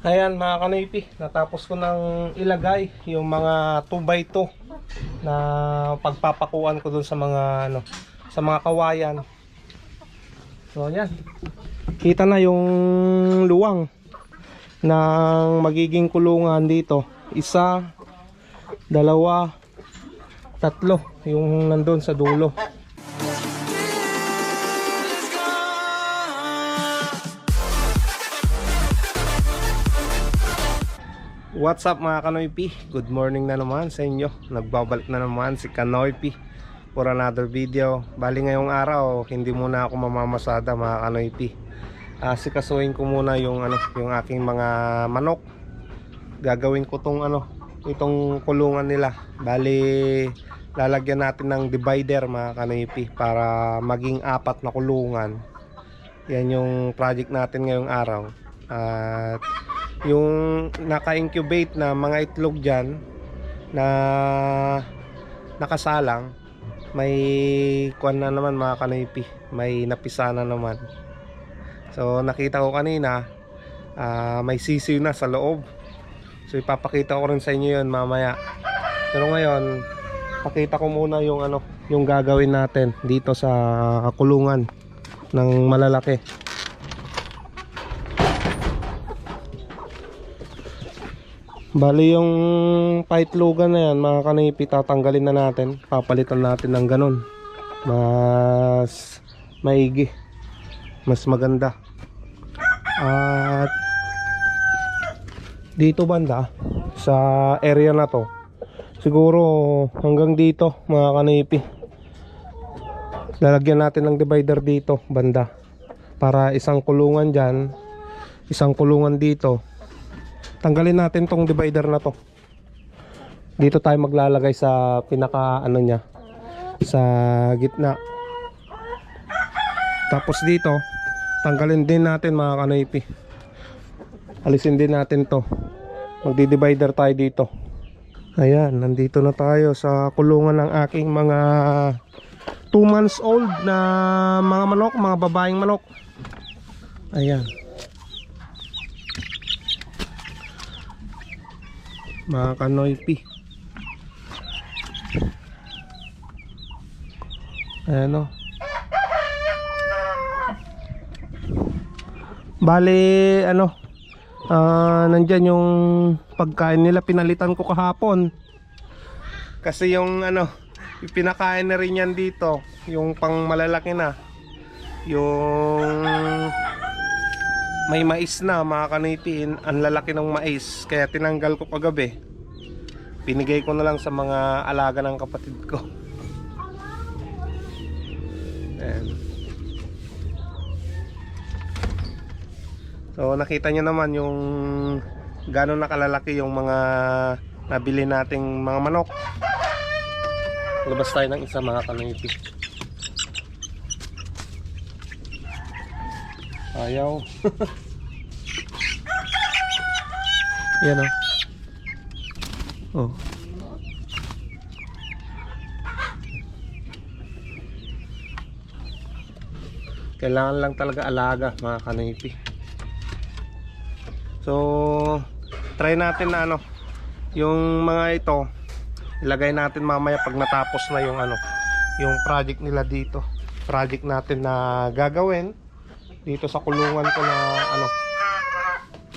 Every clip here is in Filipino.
Ayan mga kanipi, natapos ko nang ilagay yung mga 2x2 na pagpapakuan ko dun sa mga ano, sa mga kawayan. So ayan. Kita na yung luwang ng magiging kulungan dito. Isa, dalawa, tatlo yung nandun sa dulo. What's up mga Kanoypi? Good morning na naman sa inyo. Nagbabalik na naman si Kanoypi for another video. Bali ngayong araw, hindi muna ako mamamasada mga Kanoypi. Uh, sikasuhin ko muna yung ano, yung aking mga manok. Gagawin ko tong ano, itong kulungan nila. Bali lalagyan natin ng divider mga Kanoypi para maging apat na kulungan. Yan yung project natin ngayong araw. At yung naka-incubate na mga itlog dyan na nakasalang may kuan na naman mga kanipi may napisa na naman. So nakita ko kanina ah, may sisiw na sa loob. So ipapakita ko rin sa inyo yun mamaya. Pero ngayon pakita ko muna yung ano yung gagawin natin dito sa kulungan ng malalaki Bali yung paitlogan na yan mga kanipi tatanggalin na natin. Papalitan natin ng ganun. Mas maigi. Mas maganda. At dito banda sa area na to siguro hanggang dito mga kanipi. Lalagyan natin ng divider dito banda. Para isang kulungan dyan isang kulungan dito tanggalin natin tong divider na to. Dito tayo maglalagay sa pinaka ano nya sa gitna. Tapos dito tanggalin din natin mga kanipi alisin din natin to. Magdi-divider tayo dito. Ayan nandito na tayo sa kulungan ng aking mga 2 months old na mga manok mga babaeng manok. Ayan mga kanoypi. Ayan o bali ano ah nandyan yung pagkain nila. Pinalitan ko kahapon. Kasi yung ano pinakain na rin yan dito yung pang malalaki na. Yung may mais na mga kanitin ang lalaki ng mais kaya tinanggal ko kagabi. Pinigay ko na lang sa mga alaga ng kapatid ko. Ayan. so nakita nyo naman yung gano'n nakalalaki yung mga nabili nating mga manok. Labas tayo ng isa mga kanitin Ayaw. Yan oh. Oh. Kailangan lang talaga alaga mga kanipi. So, try natin na ano, yung mga ito, ilagay natin mamaya pag natapos na yung ano, yung project nila dito. Project natin na gagawin dito sa kulungan ko na ano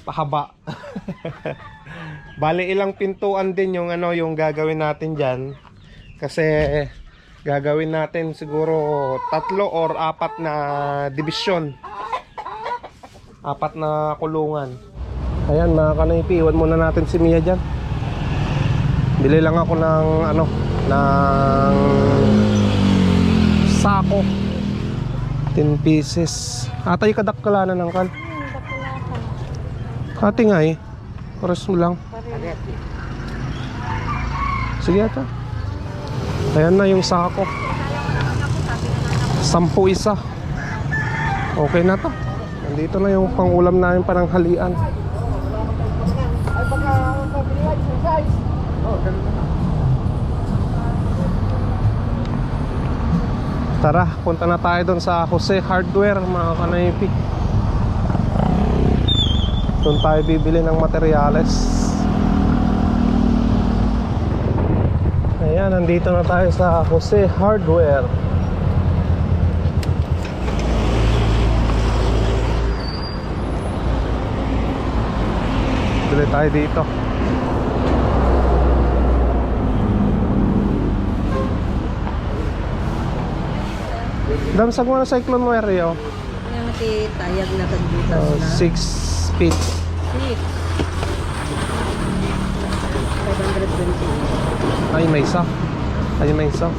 pahaba. Bali ilang pintuan din yung ano yung gagawin natin diyan kasi gagawin natin siguro tatlo or apat na division. Apat na kulungan. Ayan mga kanipi iwan muna natin si Mia dyan. Bili lang ako ng ano ng sako 10 pieces. Atay kadakkalana ng kan. Ate nga eh. Oras mo lang. Sige ata. Ayan na yung sako. Sampu isa. Okay na to. Nandito na yung pangulam namin parang halian. Tara, punta na tayo doon sa Jose Hardware mga kanaypi. Doon tayo bibili ng materyales. Ayan, nandito na tayo sa Jose Hardware. Bili tayo dito. Damsag mo na cyclone wire yo. Nga mati tayag na kagbutas Uh, na. 6 feet. Six. 520. Ay, may isa. Ay, may isa.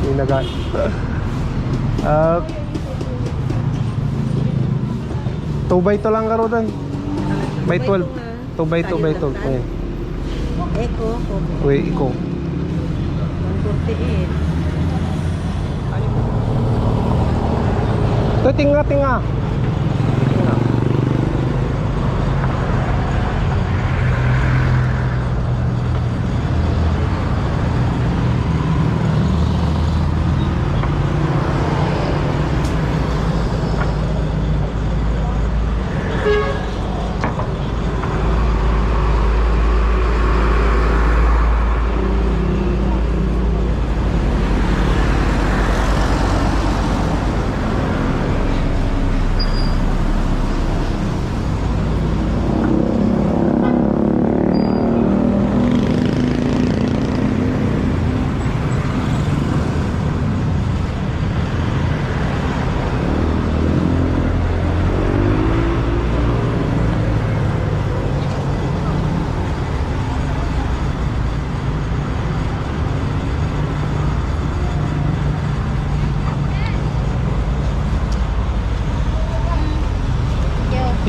Hindi naga. Ah. 2 by 2 lang karo doon. By 12. 2 by 2 by 12. Eh, Eko, okay. wait, iko. 148. Ito, tinga, tinga.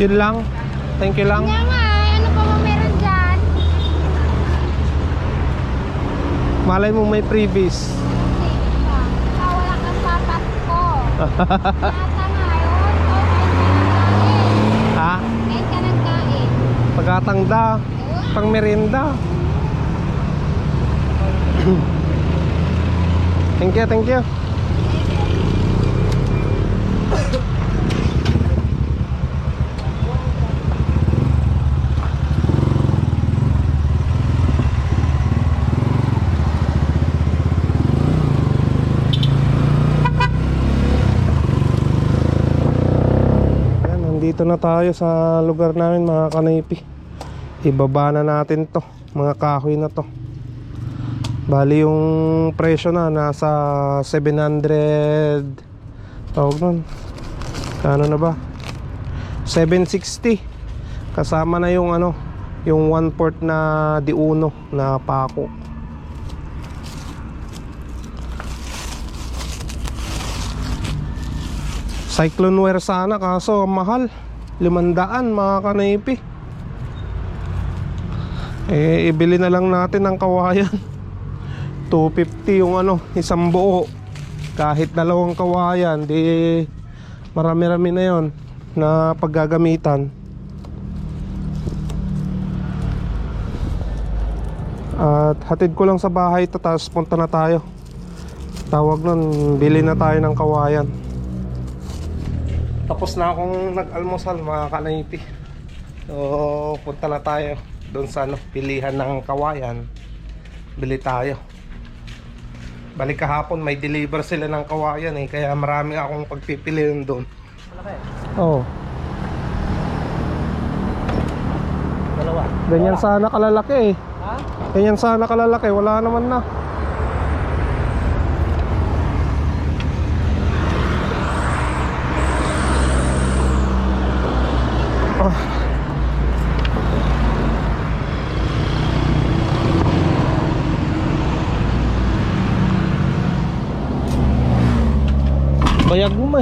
Yun lang. Thank you lang. Kaya nga, eh, ano pa ba meron dyan? Malay mo may. Ah, wala kang sapat ko. Yata nga yun. O, kain ka ng kain. ha? Kain ka ng kain. Pagkatangda. Pang merienda. thank you, thank you. Nandito na tayo sa lugar namin mga kanaypi. Ibaba na natin to, mga kahoy na to. Bali yung presyo na nasa 700 tawag nun. Kano na ba? 760 kasama na yung ano yung 1 port na di uno na pako Cyclone wear sana kaso mahal 500 mga kanaypi. Eh ibili na lang natin ng kawayan. 250 yung ano isang buo. Kahit dalawang kawayan di marami-rami na yon na paggagamitan. At hatid ko lang sa bahay tapos punta na tayo. Tawag nun bili na tayo ng kawayan tapos na akong nag-almusal mga kanaypi so punta na tayo doon sa ano, pilihan ng kawayan. Bili tayo. Balik kahapon may deliver sila ng kawayan eh. Kaya marami akong pagpipiliin doon. Oo. Dalawa. ganyan sana kalalaki eh. Ha? ganyan sana kalalaki wala naman na Bayag mo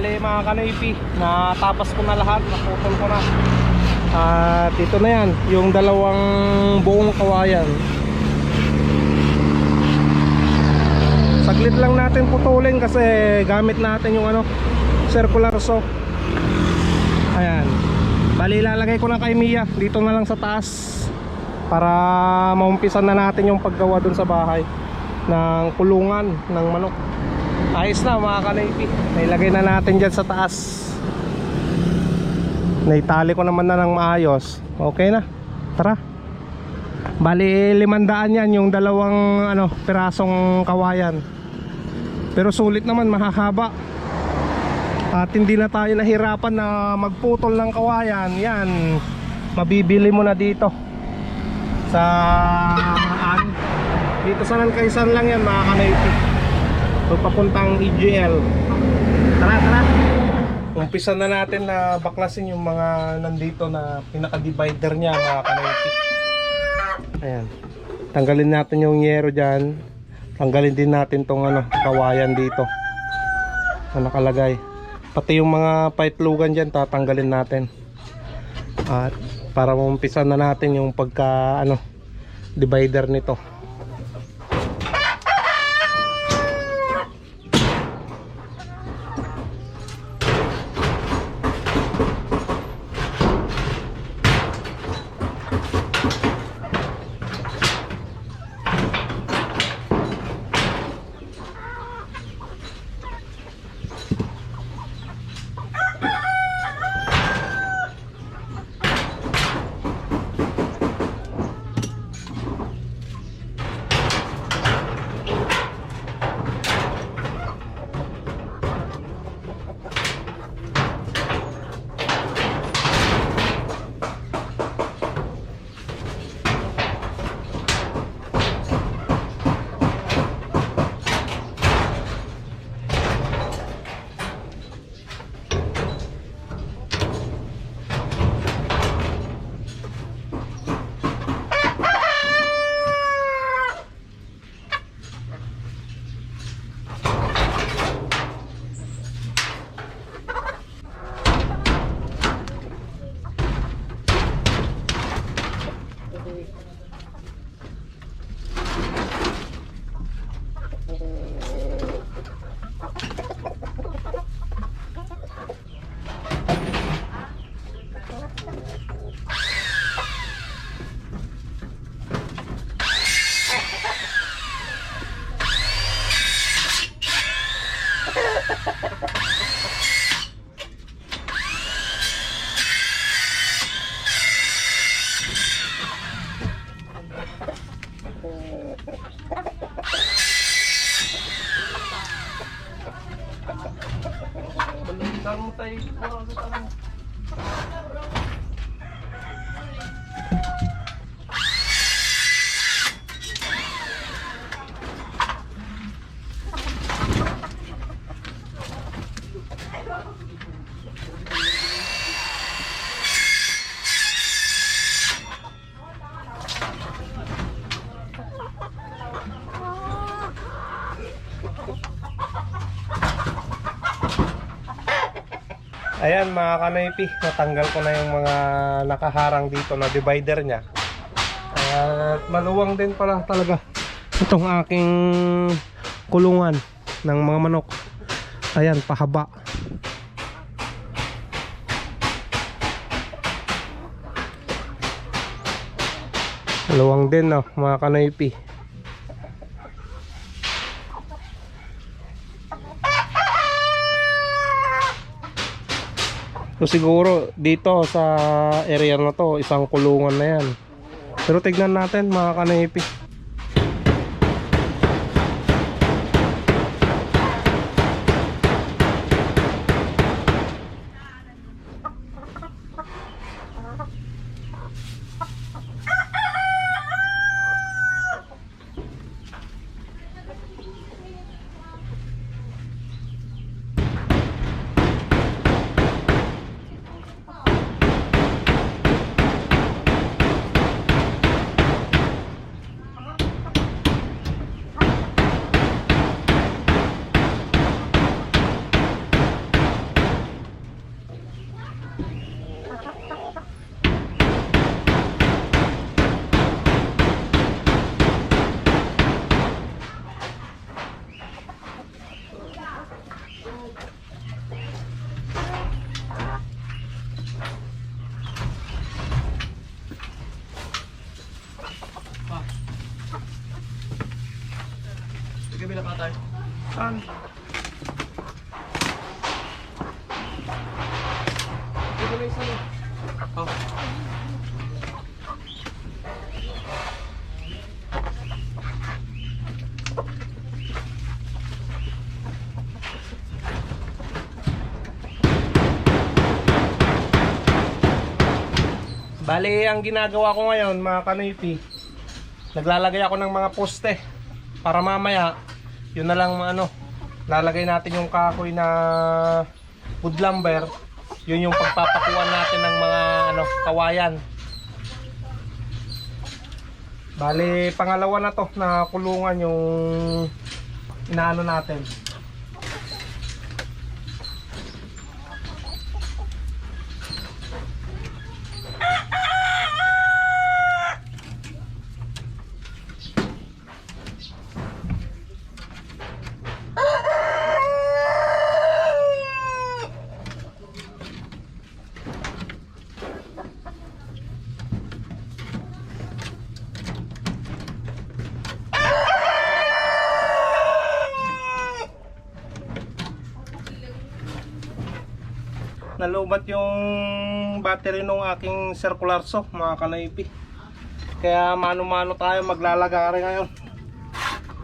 Bale mga kanoypi, natapos ko na lahat, naputol ko na. At ito na yan, yung dalawang buong kawayan. Saglit lang natin putulin kasi gamit natin yung ano, circular saw. Ayan. Bali ilalagay ko na kay Mia dito na lang sa taas para maumpisan na natin yung paggawa dun sa bahay ng kulungan ng manok. Ayos na mga kanaypi. Nailagay na natin dyan sa taas. Naitali ko naman na ng maayos. Okay na. Tara. Bali limandaan yan yung dalawang ano, pirasong kawayan. Pero sulit naman mahahaba. At hindi na tayo nahirapan na magputol ng kawayan. Yan. Mabibili mo na dito. Sa. Dito sa Nankaisan lang yan mga kanaypi. So papuntang EGL. Tara, tara. Umpisa na natin na baklasin yung mga nandito na pinaka-divider niya mga kanaypi. Ayan. Tanggalin natin yung yero dyan. Tanggalin din natin tong ano, kawayan dito. Na nakalagay. Pati yung mga paitlugan dyan tatanggalin natin. At para maumpisa na natin yung pagka ano divider nito. Ayan mga kanaypi, natanggal ko na yung mga nakaharang dito na divider niya. At maluwang din pala talaga itong aking kulungan ng mga manok. Ayan, pahaba. Maluwang din no, mga kanaypi. So siguro dito sa area na to, isang kulungan na yan. Pero tignan natin mga kanaypi. Bali, ang ginagawa ko ngayon, mga kanoypi, naglalagay ako ng mga poste para mamaya, yun na lang ano, lalagay natin yung kahoy na wood lumber, yun yung pagpapakuan natin ng mga ano, kawayan. Bali, pangalawa na to na kulungan yung inaano natin. Nalubat yung battery ng aking circular saw mga kanaypi. Kaya mano-mano tayo maglalagari ngayon.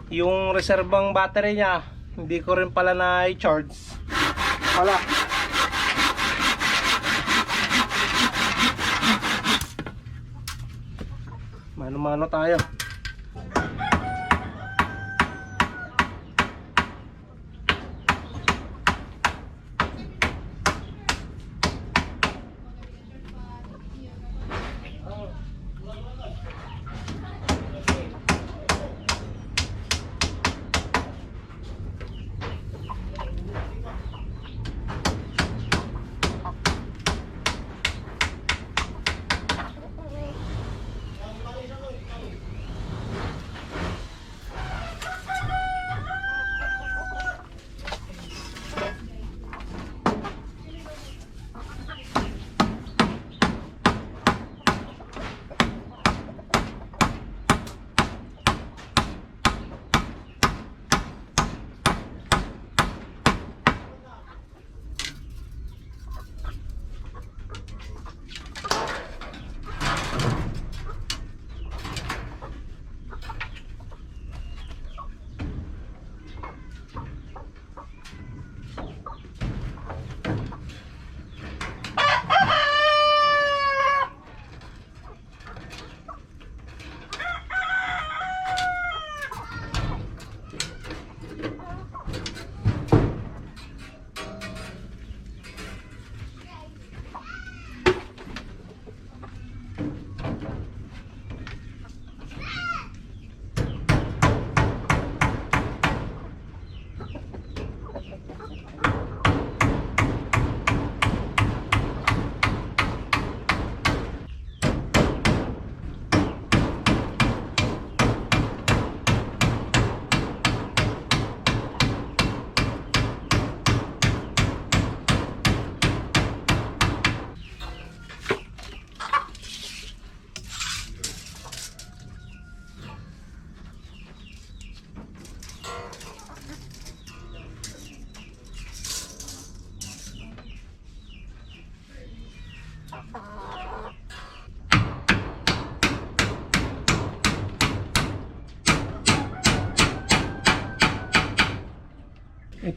Yung reserbang battery niya hindi ko rin pala na i-charge wala. Mano-mano tayo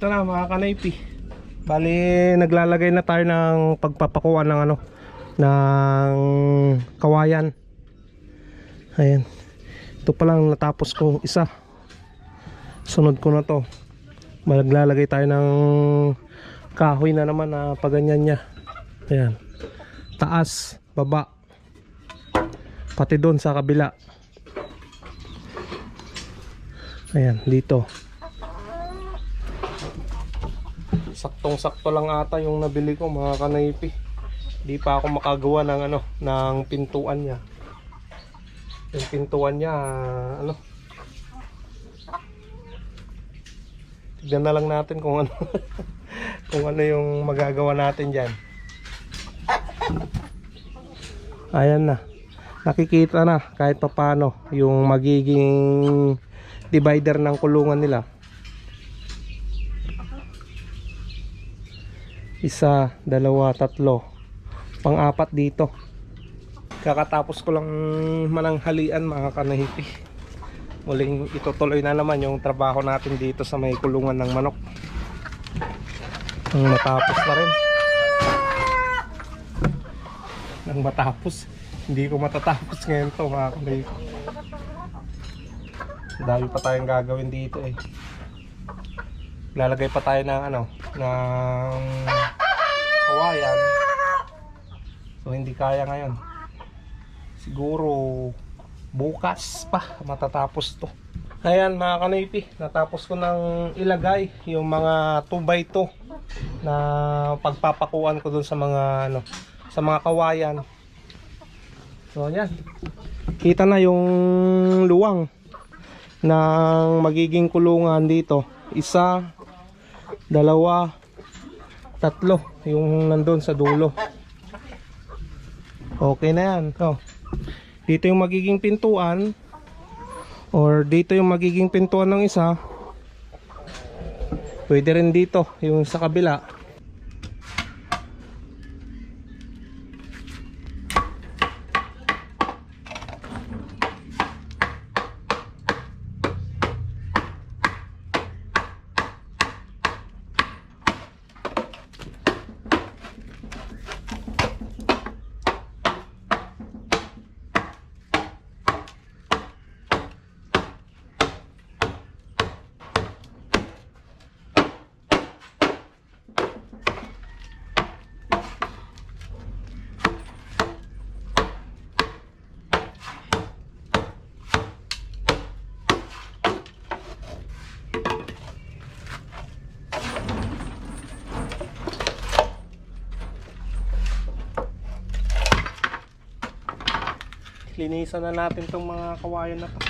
Ito na mga kanaypi. Bali naglalagay na tayo ng pagpapakuan ng ano ng kawayan. Ayan. Ito pa lang natapos ko isa. Sunod ko na to. Maglalagay tayo ng kahoy na naman na paganyan niya. Ayan. Taas, baba. Pati doon sa kabila. Ayan, dito. Saktong sakto lang ata yung nabili ko mga kanaypi. Di pa ako makagawa ng ano ng pintuan niya. Yung pintuan niya ano? Tignan na lang natin kung ano kung ano yung magagawa natin dyan. Ayan na. Nakikita na kahit papano yung magiging divider ng kulungan nila isa, dalawa, tatlo pang-apat dito. Kakatapos ko lang mananghalian mga kanahipi. Muling itutuloy na naman yung trabaho natin dito sa may kulungan ng manok. Nang matapos na rin. Nang matapos. Hindi ko matatapos ngayon to mga kanahipi. Dami pa tayong gagawin dito eh. Lalagay pa tayo ng ano, ng kawayan. So hindi kaya ngayon. Siguro bukas pa matatapos to. Ayan mga kanipi, natapos ko nang ilagay yung mga 2x2 na pagpapakuan ko dun sa mga ano, sa mga kawayan. So ayan. Kita na yung luwang ng magiging kulungan dito. Isa, dalawa, tatlo yung nandun sa dulo. Okay na yan. Oh. Dito yung magiging pintuan or dito yung magiging pintuan ng isa. Pwede rin dito yung sa kabila. Linisan na natin tong mga kawayan na to.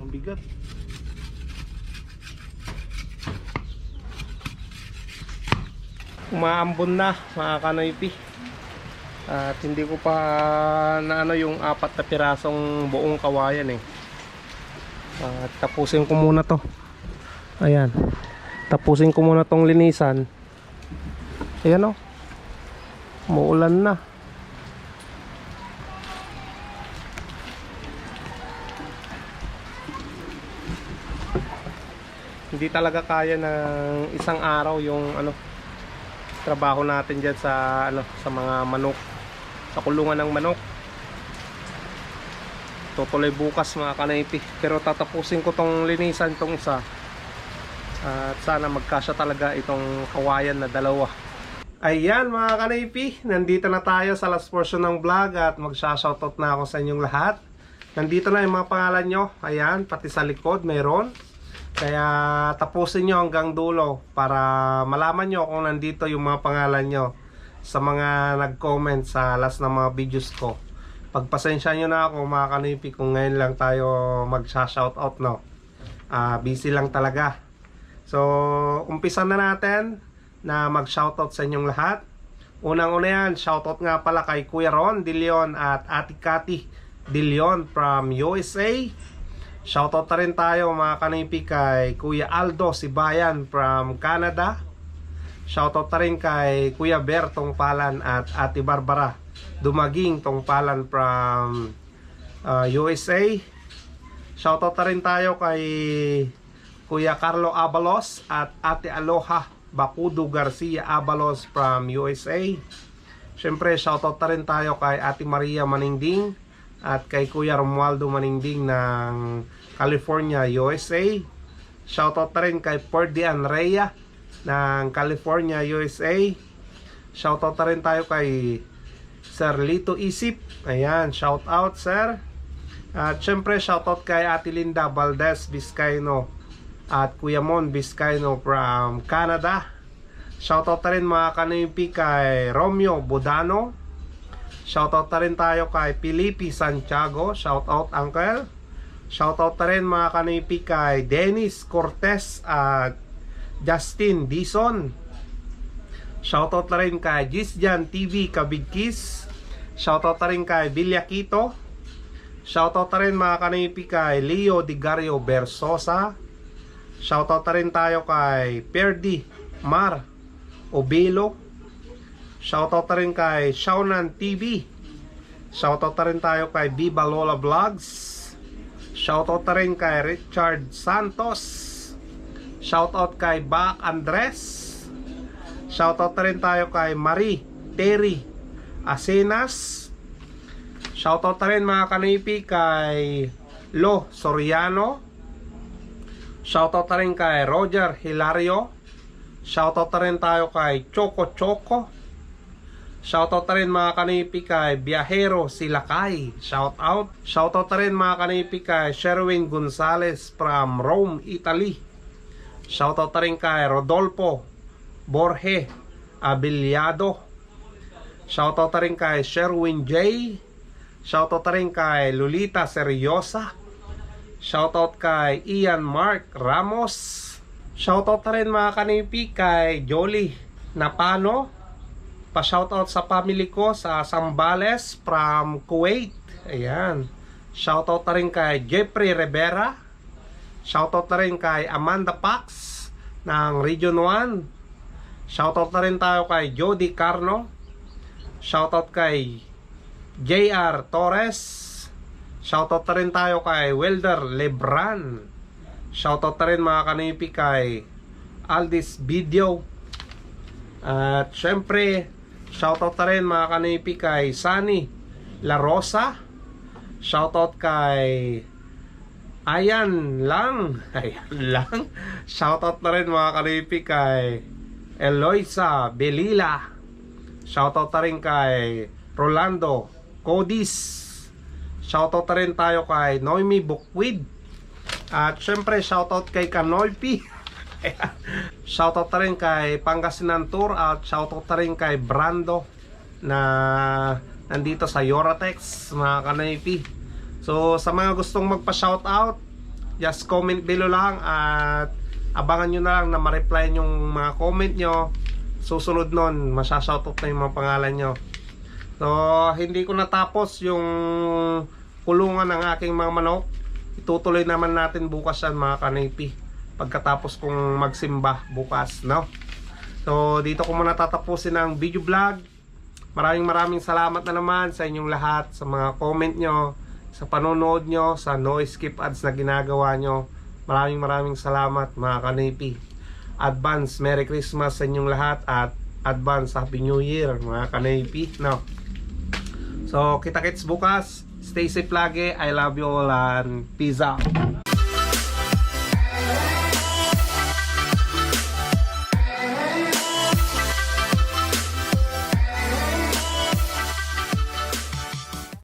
Ang bigat. Umaambon na mga kanoypi. At hindi ko pa na ano yung apat na pirasong buong kawayan eh. At tapusin ko muna to. Ayan. Tapusin ko muna tong linisan. Ayan o muulan na. Hindi talaga kaya ng isang araw yung ano trabaho natin diyan sa ano sa mga manok. Sa kulungan ng manok. Tutuloy bukas mga kanaypi. Pero tatapusin ko tong linisan tong isa. At sana magkasya talaga itong kawayan na dalawa. Ayan mga kanaypi. Nandito na tayo sa last portion ng vlog at magsha-shoutout na ako sa inyong lahat. Nandito na yung mga pangalan nyo. Ayan pati sa likod mayroon kaya tapusin nyo hanggang dulo para malaman nyo kung nandito yung mga pangalan nyo sa mga nag-comment sa last na mga videos ko. Pagpasensya nyo na ako mga kanipi kung ngayon lang tayo mag-shoutout no. Ah, busy lang talaga. So, umpisa na natin na mag-shoutout sa inyong lahat. Unang-una yan, shoutout nga pala kay Kuya Ron De Leon at Ate Cathy De Leon from USA. Shoutout na rin tayo mga kanipi kay Kuya Aldo Sibayan from Canada. Shoutout na rin kay Kuya Bertong Palan at Ate Barbara Dumaging Tong Palan from uh, USA. Shoutout na rin tayo kay Kuya Carlo Abalos at Ate Aloha Bakudo Garcia Abalos from USA. Siyempre, shoutout na rin tayo kay Ate Maria Maningding at kay Kuya Romualdo Maningding ng California, USA. Shoutout na rin kay Ferdian Rhea ng California, USA. Shoutout na rin tayo kay Sir Lito Isip. Ayan, shoutout sir. At syempre shoutout kay Ate Linda Valdez Vizcaino at Kuya Mon Vizcaino from Canada. Shoutout na rin mga kanimpi kay Romeo Bodano. Shoutout na rin tayo kay Felipe Santiago. Shoutout uncle. Shoutout na rin mga kanipi kay Dennis Cortez at Justin Dison. Shoutout na rin kay Gisjan TV Kabigkis. Shoutout na rin kay Villaquito. Shoutout na rin mga kanipi kay Leo Digario Bersosa. Shoutout na rin tayo kay Perdi Mar Obelo. Shoutout na rin kay Shaunan TV. Shoutout na rin tayo kay Viva Lola Vlogs. Shoutout na rin kay Richard Santos. Shoutout kay Bak Andres. Shoutout na rin tayo kay Marie Terry Asenas. Shoutout na rin mga kanipi kay Lo Soriano. Shoutout na rin kay Roger Hilario. Shoutout na rin tayo kay Choco Choco. Shoutout na rin mga kanipi kay Biahero Silakay. Shoutout. Shoutout na rin mga kanipi kay Sherwin Gonzalez from Rome, Italy. Shoutout na rin kay Rodolfo Borge Abiliado. Shoutout na rin kay Sherwin J. Shoutout na rin kay Lolita Seryosa. Shoutout kay Ian Mark Ramos. Shoutout na rin mga kanipi kay Jolie Napano. Pa-shoutout sa family ko sa Sambales from Kuwait. Ayan. Shoutout na rin kay Jeffrey Rivera. Shoutout na rin kay Amanda Pax ng Region 1. Shoutout na rin tayo kay Jody Carno. Shoutout kay JR Torres. Shoutout na rin tayo kay Welder Lebran. Shoutout na rin mga kanipi kay Aldis Video. At syempre, shoutout na rin mga kanipi kay Sunny La Rosa. Shoutout kay Ayan lang. Ayan lang. Shoutout na rin mga kanipi kay Eloisa Belila. Shoutout na rin kay Rolando Codis. Shoutout na rin tayo kay Noemi Bukwid. At syempre, shoutout kay Kanolpi. shoutout na rin kay Pangasinan Tour at shoutout na rin kay Brando na nandito sa Yoratex, mga kanaypi. So, sa mga gustong magpa-shoutout, just comment below lang at abangan nyo na lang na ma-reply yung mga comment nyo. Susunod nun, masyashoutout na yung mga pangalan nyo. So, hindi ko natapos yung kulungan ng aking mga manok. Itutuloy naman natin bukas yan mga kanipi. Pagkatapos kong magsimba bukas, no? So, dito ko muna tatapusin ang video vlog. Maraming maraming salamat na naman sa inyong lahat, sa mga comment nyo, sa panonood nyo, sa no skip ads na ginagawa nyo. Maraming maraming salamat mga kanipi. Advance Merry Christmas sa inyong lahat at advance Happy New Year mga kanipi, no? So, kita-kits bukas. Stay safe lagi. I love you all and peace out.